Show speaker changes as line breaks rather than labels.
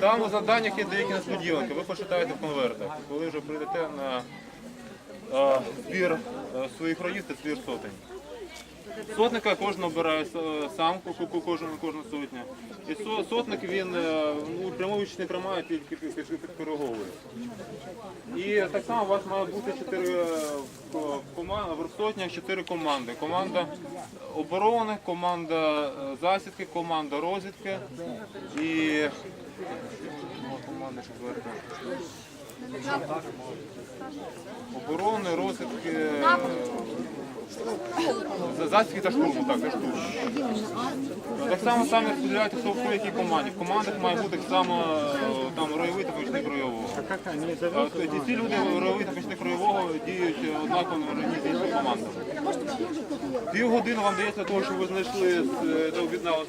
Там у завданнях є деякі несподіванки. Ви почитаєте в конвертах. Коли вже прийдете на е, збір е, своїх реєстрів, збір сотень. Сотника кожен обирає е, сам, кожен, кожна сотня. І сотник він ну, пряму не приймає, тільки під-. І так само у вас має бути чотири сотнях чотири команди. Команда оборони, команда е, засідки, команда розвідки і ну, команда четверта. Оборони, розвідки, е, за- засідки та штурму, так, та штурму. Так само самі розподіляєте хто в якій команді. В командах має бути так само е, там ройовий та помічник ройового. Ці люди ройовий та помічник ройового діють е, однаково на рівні з іншими командами. Пів години вам дається того, щоб ви знайшли е, до об'єднали.